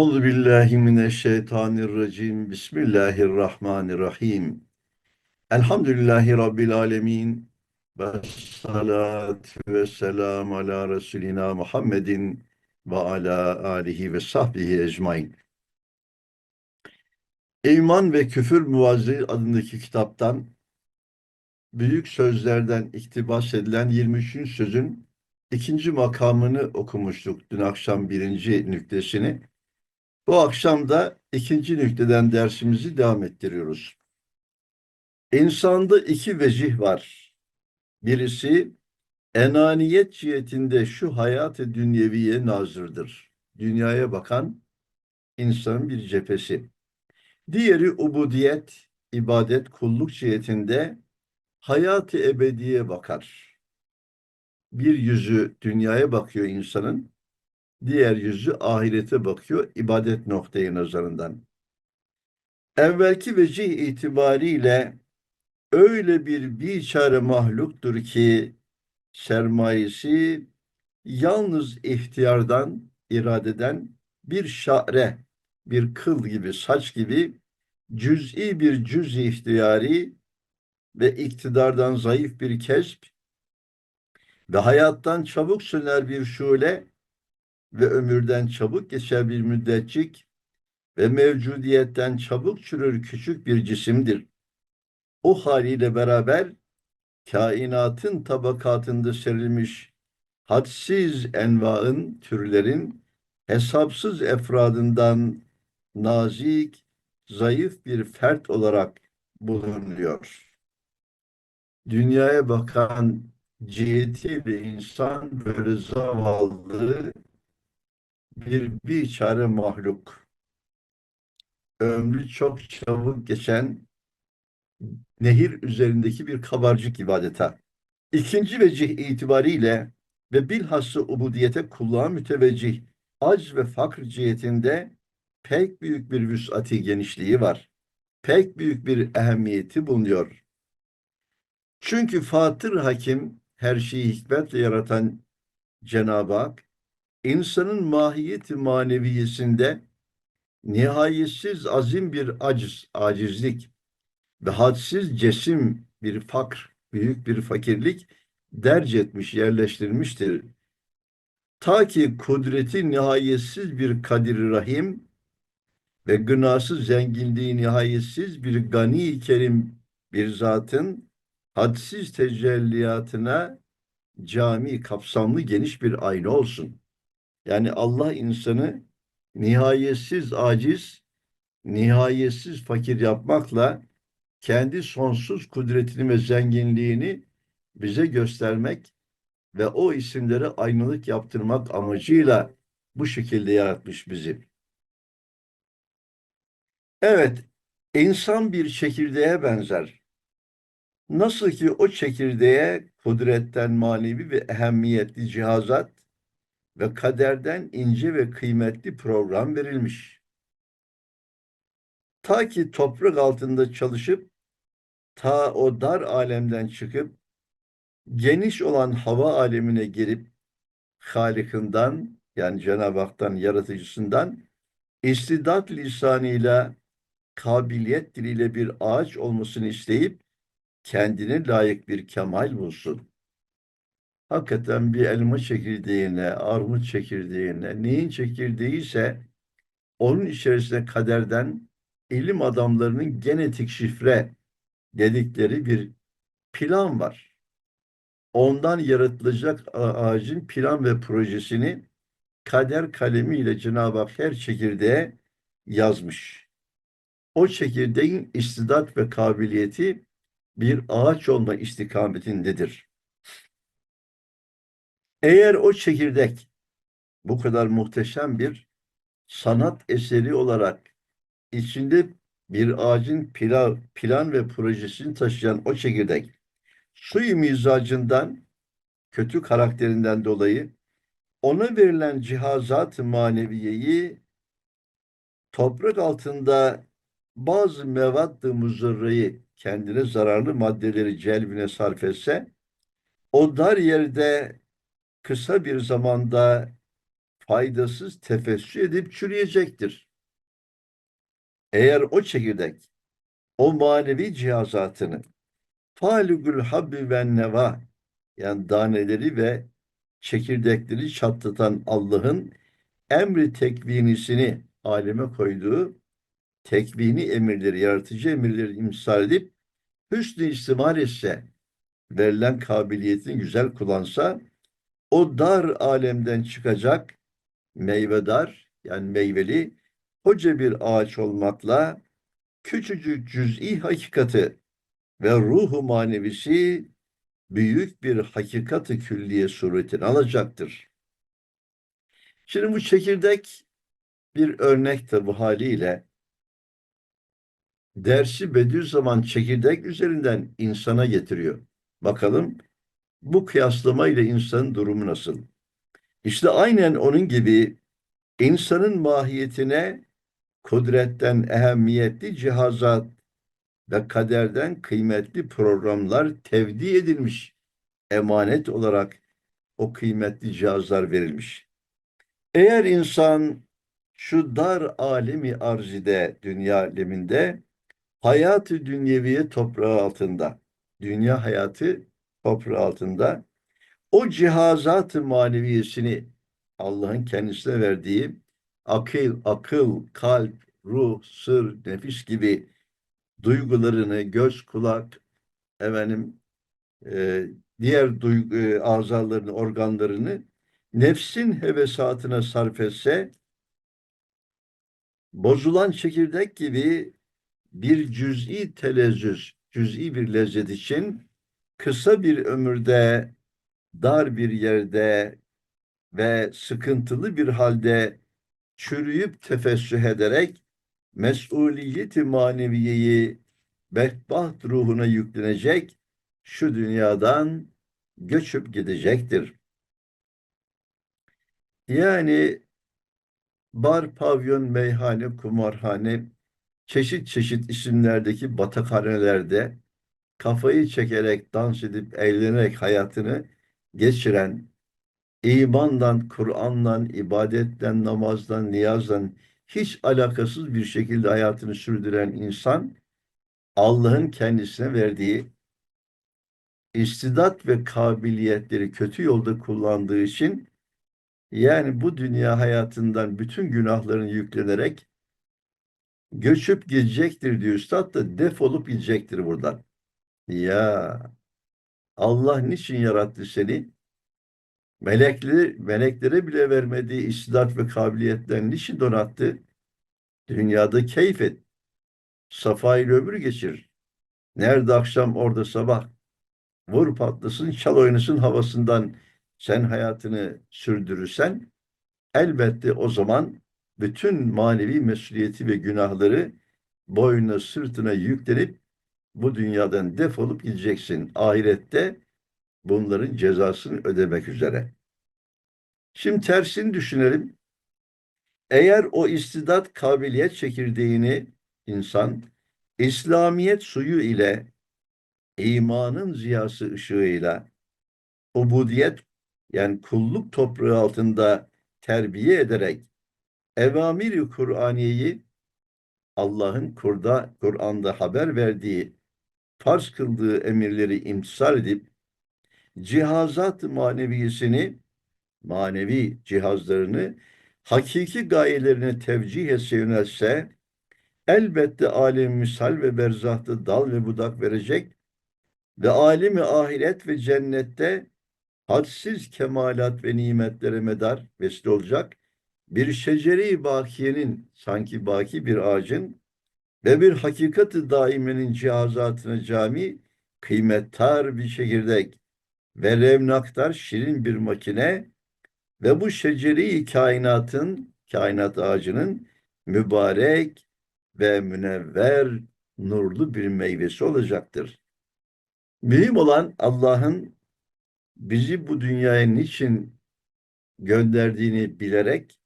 Euzu billahi mineşşeytanirracim. Bismillahirrahmanirrahim. Elhamdülillahi rabbil alamin. Ve salatu ve selam ala Resulina Muhammedin ve ala alihi ve sahbihi ecmain. İman ve Küfür Muvazzı adındaki kitaptan büyük sözlerden iktibas edilen 23. sözün ikinci makamını okumuştuk dün akşam birinci nüktesini. Bu akşam da ikinci nükteden dersimizi devam ettiriyoruz. İnsanda iki vecih var. Birisi enaniyet cihetinde şu hayat-ı dünyeviye nazırdır. Dünyaya bakan insanın bir cephesi. Diğeri ubudiyet, ibadet, kulluk cihetinde hayat-ı ebediye bakar. Bir yüzü dünyaya bakıyor insanın, diğer yüzü ahirete bakıyor ibadet noktayı nazarından. Evvelki vecih itibariyle öyle bir biçare mahluktur ki sermayesi yalnız ihtiyardan, iradeden bir şare, bir kıl gibi, saç gibi cüz'i bir cüz ihtiyari ve iktidardan zayıf bir kesp ve hayattan çabuk söner bir şule ve ömürden çabuk geçer bir müddetçik ve mevcudiyetten çabuk çürür küçük bir cisimdir. O haliyle beraber kainatın tabakatında serilmiş hadsiz envaın, türlerin hesapsız efradından nazik, zayıf bir fert olarak bulunuyor. Dünyaya bakan cihetiyle insan böyle zavallı bir biçare mahluk. Ömrü çok çabuk geçen nehir üzerindeki bir kabarcık gibi adeta. İkinci vecih itibariyle ve bilhassa ubudiyete kulluğa müteveccih, ac ve fakr cihetinde pek büyük bir vüs'ati genişliği var. Pek büyük bir ehemmiyeti bulunuyor. Çünkü Fatır Hakim her şeyi hikmetle yaratan Cenab-ı Hak insanın mahiyeti maneviyesinde nihayetsiz azim bir aciz, acizlik ve hadsiz cesim bir fakr, büyük bir fakirlik derc etmiş, yerleştirmiştir. Ta ki kudreti nihayetsiz bir kadir rahim ve gınası zenginliği nihayetsiz bir gani kerim bir zatın hadsiz tecelliyatına cami kapsamlı geniş bir ayna olsun. Yani Allah insanı nihayetsiz aciz, nihayetsiz fakir yapmakla kendi sonsuz kudretini ve zenginliğini bize göstermek ve o isimlere aynalık yaptırmak amacıyla bu şekilde yaratmış bizi. Evet, insan bir çekirdeğe benzer. Nasıl ki o çekirdeğe kudretten manevi ve ehemmiyetli cihazat ve kaderden ince ve kıymetli program verilmiş. Ta ki toprak altında çalışıp ta o dar alemden çıkıp geniş olan hava alemine girip Halik'inden yani Cenab-ı Hak'tan yaratıcısından istidat lisanıyla kabiliyet diliyle bir ağaç olmasını isteyip kendine layık bir kemal bulsun hakikaten bir elma çekirdeğine, armut çekirdeğine, neyin çekirdeği ise onun içerisinde kaderden ilim adamlarının genetik şifre dedikleri bir plan var. Ondan yaratılacak ağacın plan ve projesini kader kalemiyle Cenab-ı Hak her çekirdeğe yazmış. O çekirdeğin istidat ve kabiliyeti bir ağaç olma istikametindedir. Eğer o çekirdek bu kadar muhteşem bir sanat eseri olarak içinde bir ağacın plan, plan ve projesini taşıyan o çekirdek suyu mizacından kötü karakterinden dolayı ona verilen cihazat maneviyeyi toprak altında bazı mevad-ı muzırrayı kendine zararlı maddeleri celbine sarf etse o dar yerde kısa bir zamanda faydasız tefessü edip çürüyecektir. Eğer o çekirdek o manevi cihazatını faligül habbi ve neva yani daneleri ve çekirdekleri çatlatan Allah'ın emri tekvinisini aleme koyduğu tekvini emirleri, yaratıcı emirleri imsal edip hüsnü istimal etse, verilen kabiliyetini güzel kullansa, o dar alemden çıkacak meyvedar, yani meyveli, koca bir ağaç olmakla küçücük cüz'i hakikati ve ruhu manevisi büyük bir hakikati külliye suretini alacaktır. Şimdi bu çekirdek bir örnek de bu haliyle dersi Bediüzzaman çekirdek üzerinden insana getiriyor. Bakalım bu kıyaslama ile insanın durumu nasıl? İşte aynen onun gibi insanın mahiyetine kudretten ehemmiyetli cihazat ve kaderden kıymetli programlar tevdi edilmiş. Emanet olarak o kıymetli cihazlar verilmiş. Eğer insan şu dar alemi arzide, dünya aleminde hayatı dünyeviye toprağı altında, dünya hayatı toprağı altında. O cihazat-ı maneviyesini Allah'ın kendisine verdiği akıl, akıl, kalp, ruh, sır, nefis gibi duygularını, göz, kulak, efendim, e, diğer duygu, e, azalarını, organlarını nefsin hevesatına sarf etse bozulan çekirdek gibi bir cüz'i telezzüz, cüz'i bir lezzet için kısa bir ömürde, dar bir yerde ve sıkıntılı bir halde çürüyüp tefessüh ederek mesuliyeti maneviyeyi bedbaht ruhuna yüklenecek şu dünyadan göçüp gidecektir. Yani bar, pavyon, meyhane, kumarhane, çeşit çeşit isimlerdeki batakhanelerde kafayı çekerek, dans edip, eğlenerek hayatını geçiren, imandan, Kur'an'dan, ibadetten, namazdan, niyazdan hiç alakasız bir şekilde hayatını sürdüren insan, Allah'ın kendisine verdiği istidat ve kabiliyetleri kötü yolda kullandığı için yani bu dünya hayatından bütün günahlarını yüklenerek göçüp gidecektir diyor üstad da defolup gidecektir buradan. Ya Allah niçin yarattı seni? Melekleri, meleklere bile vermediği istidat ve kabiliyetlerini niçin donattı? Dünyada keyif et. Safa ile ömür geçir. Nerede akşam orada sabah. Vur patlasın, çal oynasın havasından sen hayatını sürdürürsen elbette o zaman bütün manevi mesuliyeti ve günahları boynuna sırtına yüklenip bu dünyadan defolup gideceksin. Ahirette bunların cezasını ödemek üzere. Şimdi tersini düşünelim. Eğer o istidat kabiliyet çekirdeğini insan İslamiyet suyu ile imanın ziyası ışığıyla ubudiyet yani kulluk toprağı altında terbiye ederek evamiri Kur'aniyeyi Allah'ın Kur'da Kur'an'da haber verdiği farz kıldığı emirleri imtisal edip cihazat maneviyesini manevi cihazlarını hakiki gayelerine tevcih etse yönelse elbette alem misal ve berzahta dal ve budak verecek ve alemi ahiret ve cennette hadsiz kemalat ve nimetlere medar vesile olacak bir şeceri bakiyenin sanki baki bir ağacın ve bir hakikati daimenin cihazatına cami kıymettar bir çekirdek ve revnaktar şirin bir makine ve bu şeceri kainatın kainat ağacının mübarek ve münevver nurlu bir meyvesi olacaktır. Mühim olan Allah'ın bizi bu dünyaya niçin gönderdiğini bilerek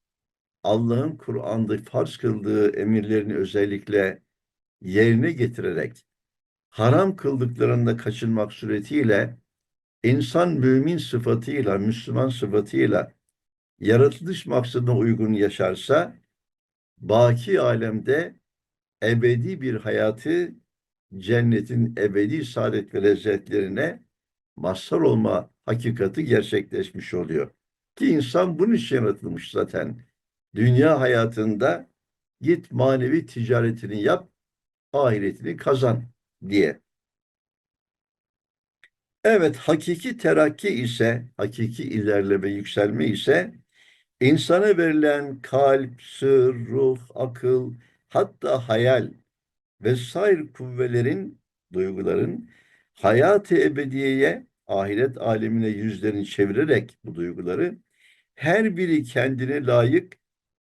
Allah'ın Kur'an'da farz kıldığı emirlerini özellikle yerine getirerek haram kıldıklarında kaçınmak suretiyle insan mümin sıfatıyla, Müslüman sıfatıyla yaratılış maksadına uygun yaşarsa, baki alemde ebedi bir hayatı cennetin ebedi saadet ve lezzetlerine mazhar olma hakikati gerçekleşmiş oluyor. Ki insan bunun için yaratılmış zaten. Dünya hayatında git manevi ticaretini yap, ahiretini kazan diye. Evet, hakiki terakki ise, hakiki ilerleme, yükselme ise insana verilen kalp, sır, ruh, akıl, hatta hayal vesaire kuvvelerin, duyguların hayat-ı ebediyeye, ahiret alemine yüzlerini çevirerek bu duyguları her biri kendine layık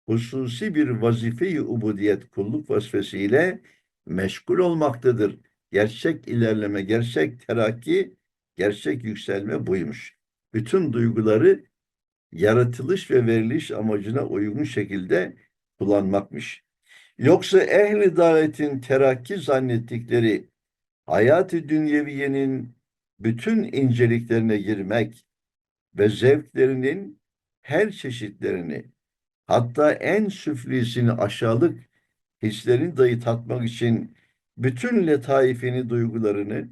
hususi bir vazife-i ubudiyet kulluk vazifesiyle meşgul olmaktadır. Gerçek ilerleme, gerçek terakki, gerçek yükselme buymuş. Bütün duyguları yaratılış ve veriliş amacına uygun şekilde kullanmakmış. Yoksa ehli davetin terakki zannettikleri hayat-ı dünyeviyenin bütün inceliklerine girmek ve zevklerinin her çeşitlerini hatta en süflisini aşağılık hislerini dahi tatmak için bütün letaifini, duygularını,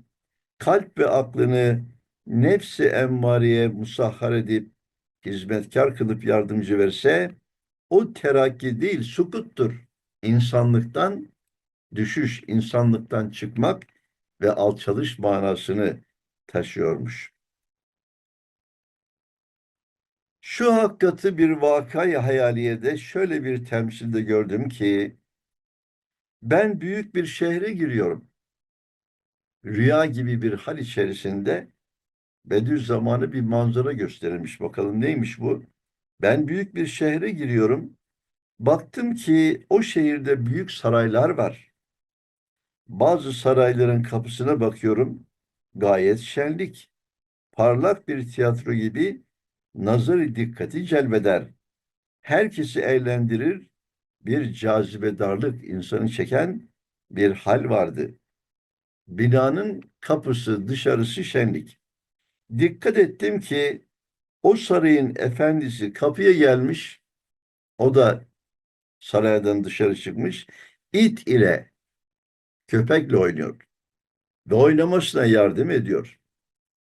kalp ve aklını nefsi emmareye musahhar edip hizmetkar kılıp yardımcı verse o terakki değil sukuttur. İnsanlıktan düşüş, insanlıktan çıkmak ve alçalış manasını taşıyormuş. Şu hakikati bir vakayı hayaliyede şöyle bir temsilde gördüm ki ben büyük bir şehre giriyorum. Rüya gibi bir hal içerisinde Bediüzzaman'ı bir manzara gösterilmiş. Bakalım neymiş bu? Ben büyük bir şehre giriyorum. Baktım ki o şehirde büyük saraylar var. Bazı sarayların kapısına bakıyorum. Gayet şenlik. Parlak bir tiyatro gibi nazarı dikkati celbeder. Herkesi eğlendirir. Bir cazibedarlık insanı çeken bir hal vardı. Binanın kapısı dışarısı şenlik. Dikkat ettim ki o sarayın efendisi kapıya gelmiş. O da saraydan dışarı çıkmış. İt ile köpekle oynuyor. Ve oynamasına yardım ediyor.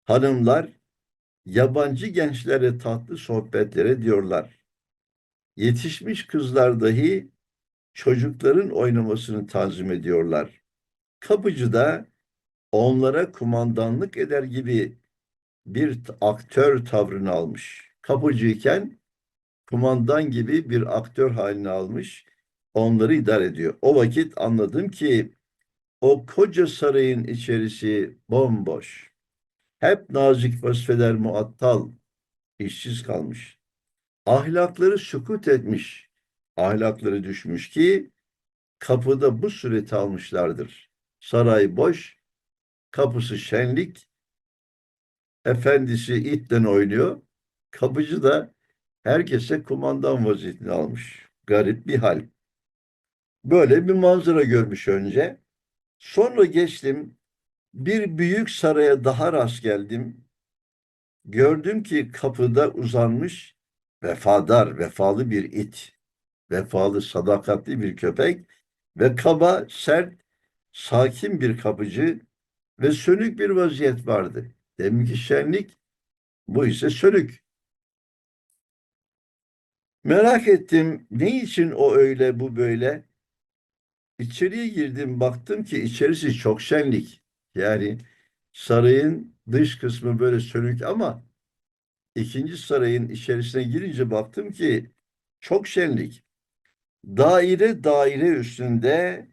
Hanımlar yabancı gençlere tatlı sohbetlere diyorlar. Yetişmiş kızlar dahi çocukların oynamasını tanzim ediyorlar. Kapıcı da onlara kumandanlık eder gibi bir aktör tavrını almış. Kapıcıyken kumandan gibi bir aktör halini almış. Onları idare ediyor. O vakit anladım ki o koca sarayın içerisi bomboş. Hep nazik vazifeler muattal, işsiz kalmış. Ahlakları sükut etmiş, ahlakları düşmüş ki kapıda bu sureti almışlardır. Saray boş, kapısı şenlik, efendisi itten oynuyor, kapıcı da herkese kumandan vaziyetini almış. Garip bir hal. Böyle bir manzara görmüş önce. Sonra geçtim bir büyük saraya daha rast geldim. Gördüm ki kapıda uzanmış vefadar, vefalı bir it, vefalı, sadakatli bir köpek ve kaba, sert, sakin bir kapıcı ve sönük bir vaziyet vardı. Demek ki şenlik, bu ise sönük. Merak ettim, ne için o öyle, bu böyle? İçeriye girdim, baktım ki içerisi çok şenlik. Yani sarayın dış kısmı böyle sönük ama ikinci sarayın içerisine girince baktım ki çok şenlik. Daire daire üstünde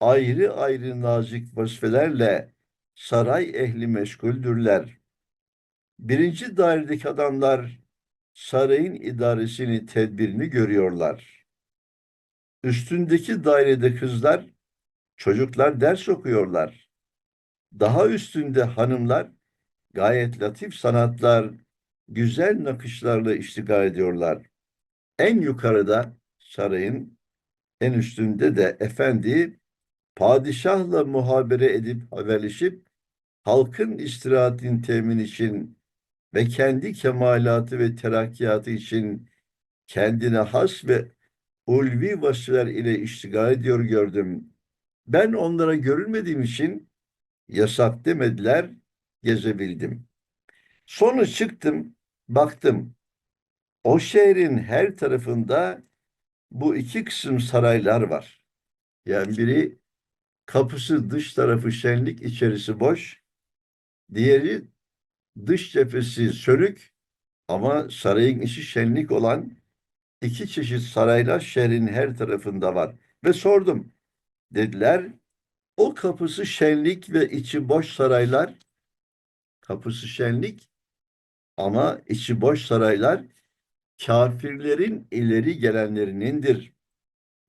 ayrı ayrı nazik vazifelerle saray ehli meşguldürler. Birinci dairedeki adamlar sarayın idaresini, tedbirini görüyorlar. Üstündeki dairede kızlar, çocuklar ders okuyorlar. Daha üstünde hanımlar gayet latif sanatlar, güzel nakışlarla iştigal ediyorlar. En yukarıda sarayın en üstünde de efendi padişahla muhabere edip haberleşip halkın istirahatini temin için ve kendi kemalatı ve terakkiyatı için kendine has ve ulvi vasıflar ile iştigal ediyor gördüm. Ben onlara görülmediğim için yasak demediler, gezebildim. Sonra çıktım, baktım. O şehrin her tarafında bu iki kısım saraylar var. Yani biri kapısı dış tarafı şenlik, içerisi boş. Diğeri dış cephesi sönük ama sarayın içi şenlik olan iki çeşit saraylar şehrin her tarafında var. Ve sordum. Dediler o kapısı şenlik ve içi boş saraylar kapısı şenlik ama içi boş saraylar kafirlerin ileri gelenlerinindir.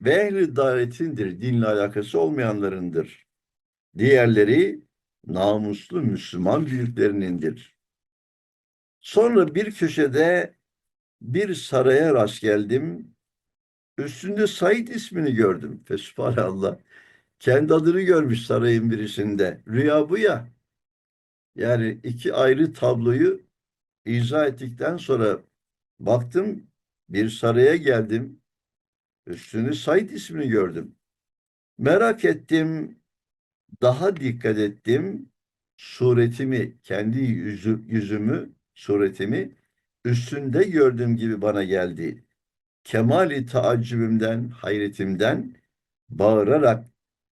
Ve ehli davetindir, dinle alakası olmayanlarındır. Diğerleri namuslu Müslüman büyüklerinindir. Sonra bir köşede bir saraya rast geldim. Üstünde Said ismini gördüm. Fesubhanallah. Kendi adını görmüş sarayın birisinde. Rüya bu ya. Yani iki ayrı tabloyu izah ettikten sonra baktım bir saraya geldim. Üstünde Said ismini gördüm. Merak ettim. Daha dikkat ettim. Suretimi, kendi yüzü, yüzümü, suretimi üstünde gördüğüm gibi bana geldi. Kemali taaccübümden, hayretimden bağırarak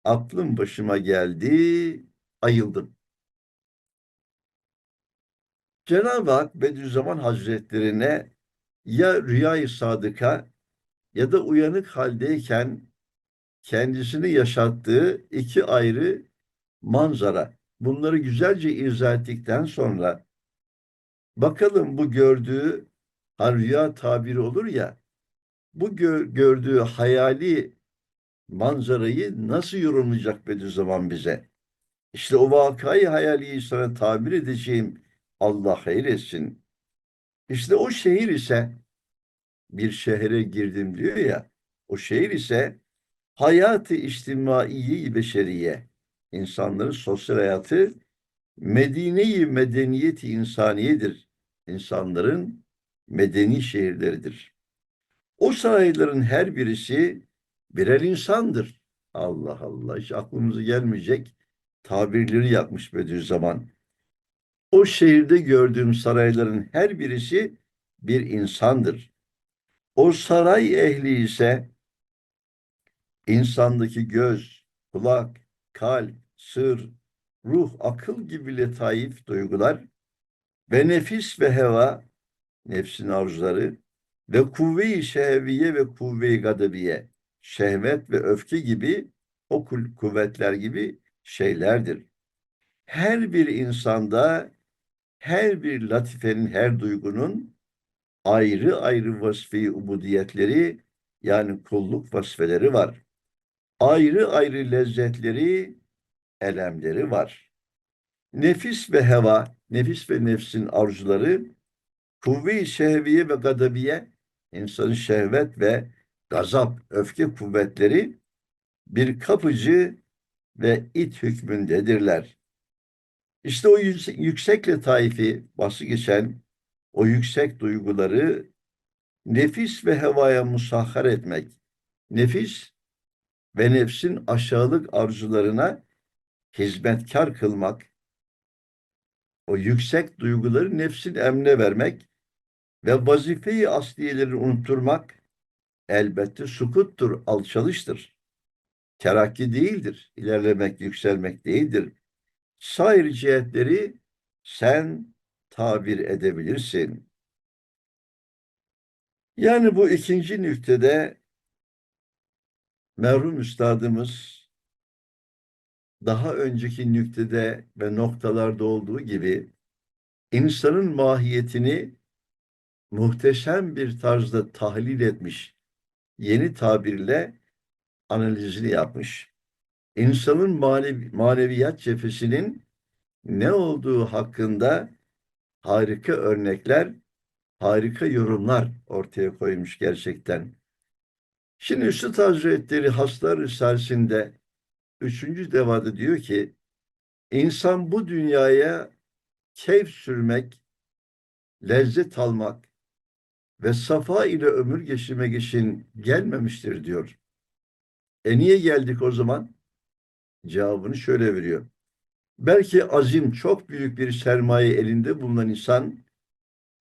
aklım başıma geldi, ayıldım. Cenab-ı Hak Bediüzzaman Hazretlerine ya rüyayı sadıka ya da uyanık haldeyken kendisini yaşattığı iki ayrı manzara. Bunları güzelce izah ettikten sonra bakalım bu gördüğü ha rüya tabiri olur ya bu gö gördüğü hayali manzarayı nasıl yorumlayacak Bediüzzaman bize? İşte o vakayı hayaliyi sana tabir edeceğim Allah eylesin. İşte o şehir ise bir şehre girdim diyor ya o şehir ise hayatı içtimai beşeriye insanların sosyal hayatı Medine-i medeniyeti insaniyedir. İnsanların medeni şehirleridir. O sarayların her birisi birer insandır. Allah Allah hiç aklımıza gelmeyecek tabirleri yapmış Bediüzzaman. O şehirde gördüğüm sarayların her birisi bir insandır. O saray ehli ise insandaki göz, kulak, kalp, sır, ruh, akıl gibi letaif duygular ve nefis ve heva, nefsin arzuları ve kuvve-i şehviye ve kuvve-i gadabiye, şehvet ve öfke gibi o kuvvetler gibi şeylerdir. Her bir insanda her bir latifenin, her duygunun ayrı ayrı vasfi ubudiyetleri yani kulluk vasfeleri var. Ayrı ayrı lezzetleri, elemleri var. Nefis ve heva, nefis ve nefsin arzuları, kuvve-i şehviye ve gadabiye, insanın şehvet ve gazap, öfke kuvvetleri bir kapıcı ve it hükmündedirler. İşte o yüksek, yüksek letaifi, bası geçen o yüksek duyguları nefis ve hevaya musahhar etmek, nefis ve nefsin aşağılık arzularına hizmetkar kılmak, o yüksek duyguları nefsin emne vermek ve vazifeyi asliyeleri unutturmak elbette sukuttur, alçalıştır. Terakki değildir, ilerlemek, yükselmek değildir. Sair cihetleri sen tabir edebilirsin. Yani bu ikinci nüktede merhum üstadımız daha önceki nüktede ve noktalarda olduğu gibi insanın mahiyetini muhteşem bir tarzda tahlil etmiş, yeni tabirle analizini yapmış. İnsanın manevi, maneviyat cephesinin ne olduğu hakkında harika örnekler, harika yorumlar ortaya koymuş gerçekten. Şimdi Üstad Hazretleri Haslar Risalesi'nde üçüncü devada diyor ki insan bu dünyaya keyif sürmek, lezzet almak, ve safa ile ömür geçirmek için gelmemiştir diyor. E niye geldik o zaman? Cevabını şöyle veriyor. Belki azim çok büyük bir sermaye elinde bulunan insan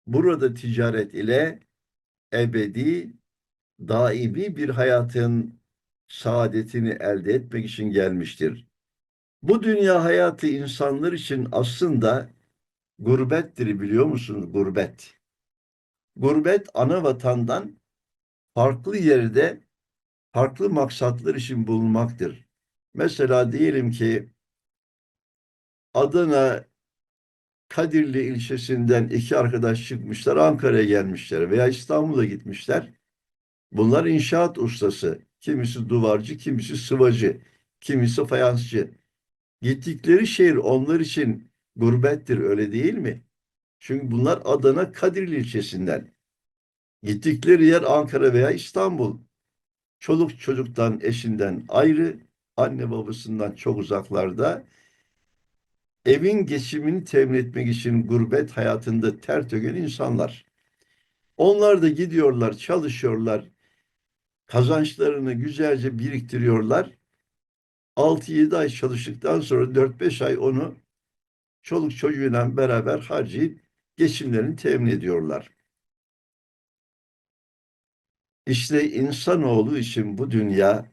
burada ticaret ile ebedi, daimi bir hayatın saadetini elde etmek için gelmiştir. Bu dünya hayatı insanlar için aslında gurbettir biliyor musunuz? Gurbet. Gurbet ana vatandan farklı yerde farklı maksatlar için bulunmaktır. Mesela diyelim ki Adana Kadirli ilçesinden iki arkadaş çıkmışlar, Ankara'ya gelmişler veya İstanbul'a gitmişler. Bunlar inşaat ustası. Kimisi duvarcı, kimisi sıvacı, kimisi fayansçı. Gittikleri şehir onlar için gurbettir öyle değil mi? Çünkü bunlar Adana Kadirli ilçesinden. Gittikleri yer Ankara veya İstanbul. Çoluk çocuktan, eşinden ayrı, anne babasından çok uzaklarda evin geçimini temin etmek için gurbet hayatında ter töken insanlar. Onlar da gidiyorlar, çalışıyorlar, kazançlarını güzelce biriktiriyorlar. 6-7 ay çalıştıktan sonra 4-5 ay onu çoluk çocuğuyla beraber harcayıp geçimlerini temin ediyorlar. İşte insanoğlu için bu dünya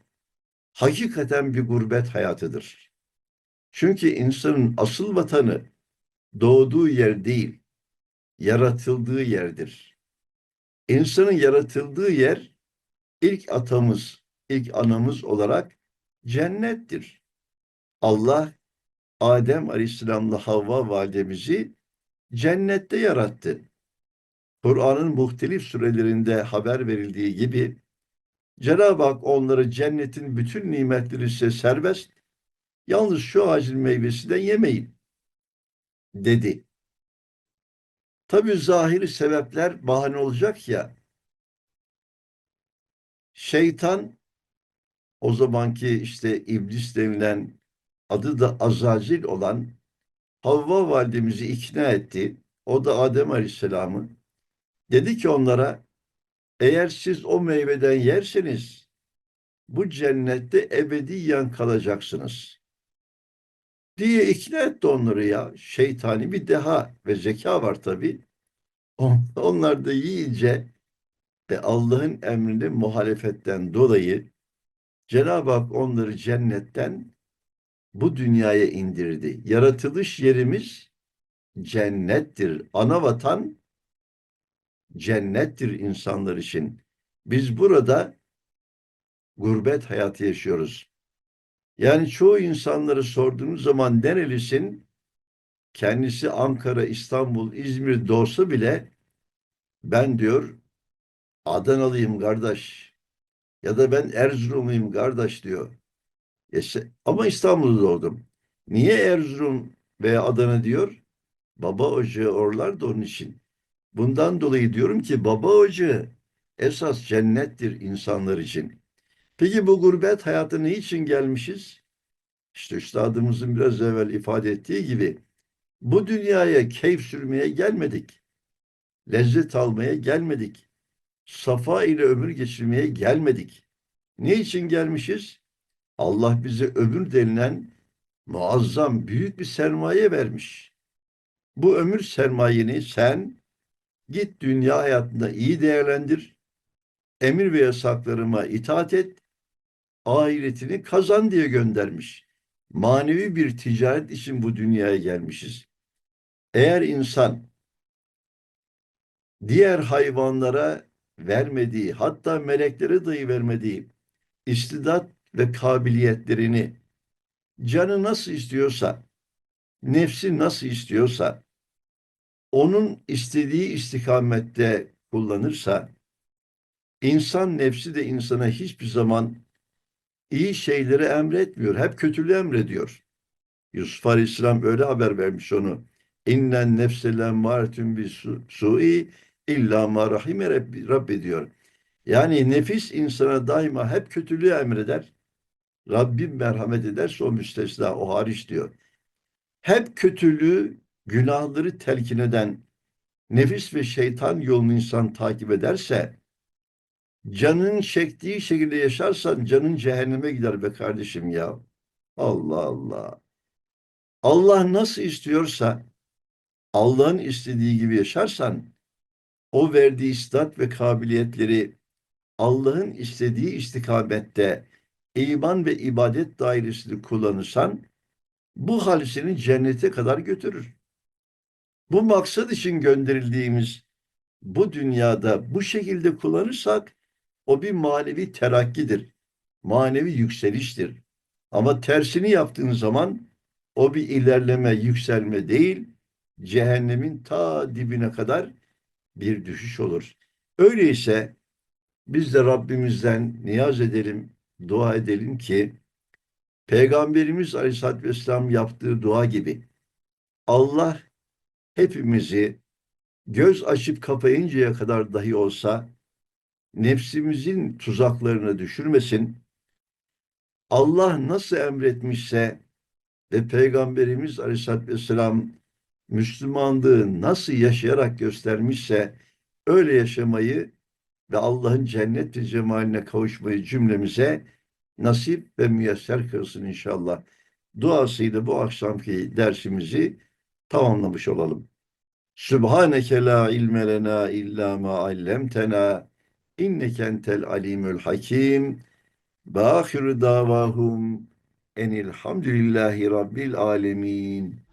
hakikaten bir gurbet hayatıdır. Çünkü insanın asıl vatanı doğduğu yer değil, yaratıldığı yerdir. İnsanın yaratıldığı yer ilk atamız, ilk anamız olarak cennettir. Allah Adem Aleyhisselam'la Havva validemizi cennette yarattı. Kur'an'ın muhtelif surelerinde haber verildiği gibi Cenab-ı Hak onları cennetin bütün nimetleri size serbest, yalnız şu ağacın meyvesinden yemeyin dedi. Tabi zahiri sebepler bahane olacak ya. Şeytan o zamanki işte iblis denilen adı da Azacil olan Havva validemizi ikna etti. O da Adem Aleyhisselam'ı. Dedi ki onlara eğer siz o meyveden yerseniz bu cennette ebediyen kalacaksınız. Diye ikna etti onları ya. Şeytani bir deha ve zeka var tabi. Onlar da yiyince ve Allah'ın emrine muhalefetten dolayı Cenab-ı Hak onları cennetten bu dünyaya indirdi. Yaratılış yerimiz cennettir. Ana vatan cennettir insanlar için. Biz burada gurbet hayatı yaşıyoruz. Yani çoğu insanları sorduğunuz zaman nerelisin? Kendisi Ankara, İstanbul, İzmir doğsa bile ben diyor Adanalıyım kardeş ya da ben Erzurumluyum kardeş diyor. Ama İstanbul'da doğdum. Niye Erzurum veya Adana diyor? Baba ocağı oralar da onun için. Bundan dolayı diyorum ki baba ocağı esas cennettir insanlar için. Peki bu gurbet hayatı ne için gelmişiz? İşte üstadımızın biraz evvel ifade ettiği gibi bu dünyaya keyif sürmeye gelmedik. Lezzet almaya gelmedik. Safa ile ömür geçirmeye gelmedik. Ne için gelmişiz? Allah bize ömür denilen muazzam büyük bir sermaye vermiş. Bu ömür sermayeni sen git dünya hayatında iyi değerlendir. Emir ve yasaklarıma itaat et. Ahiretini kazan diye göndermiş. Manevi bir ticaret için bu dünyaya gelmişiz. Eğer insan diğer hayvanlara vermediği, hatta meleklere dahi vermediği istidat ve kabiliyetlerini canı nasıl istiyorsa, nefsi nasıl istiyorsa, onun istediği istikamette kullanırsa, insan nefsi de insana hiçbir zaman iyi şeyleri emretmiyor. Hep kötülüğü emrediyor. Yusuf Aleyhisselam öyle haber vermiş onu. İnnen nefse lemmâretun bi su'i illa ma rahime rabbi diyor. Yani nefis insana daima hep kötülüğü emreder. Rabbim merhamet ederse o müstesna, o hariç diyor. Hep kötülüğü, günahları telkin eden nefis ve şeytan yolunu insan takip ederse, canın çektiği şekilde yaşarsan canın cehenneme gider be kardeşim ya. Allah Allah. Allah nasıl istiyorsa, Allah'ın istediği gibi yaşarsan, o verdiği istat ve kabiliyetleri Allah'ın istediği istikamette iman ve ibadet dairesinde kullanırsan, bu hal seni cennete kadar götürür. Bu maksat için gönderildiğimiz bu dünyada bu şekilde kullanırsak o bir manevi terakkidir. Manevi yükseliştir. Ama tersini yaptığın zaman o bir ilerleme, yükselme değil, cehennemin ta dibine kadar bir düşüş olur. Öyleyse biz de Rabbimizden niyaz edelim, dua edelim ki Peygamberimiz Aleyhisselatü Vesselam yaptığı dua gibi Allah hepimizi göz açıp kapayıncaya kadar dahi olsa nefsimizin tuzaklarına düşürmesin. Allah nasıl emretmişse ve Peygamberimiz Aleyhisselatü Vesselam Müslümanlığı nasıl yaşayarak göstermişse öyle yaşamayı ve Allah'ın cennet ve cemaline kavuşmayı cümlemize nasip ve müyesser kılsın inşallah. Duasıyla bu akşamki dersimizi tamamlamış olalım. Sübhaneke la ilme lena illa ma allemtena inneke entel alimul hakim ve davahum enilhamdülillahi rabbil alemin.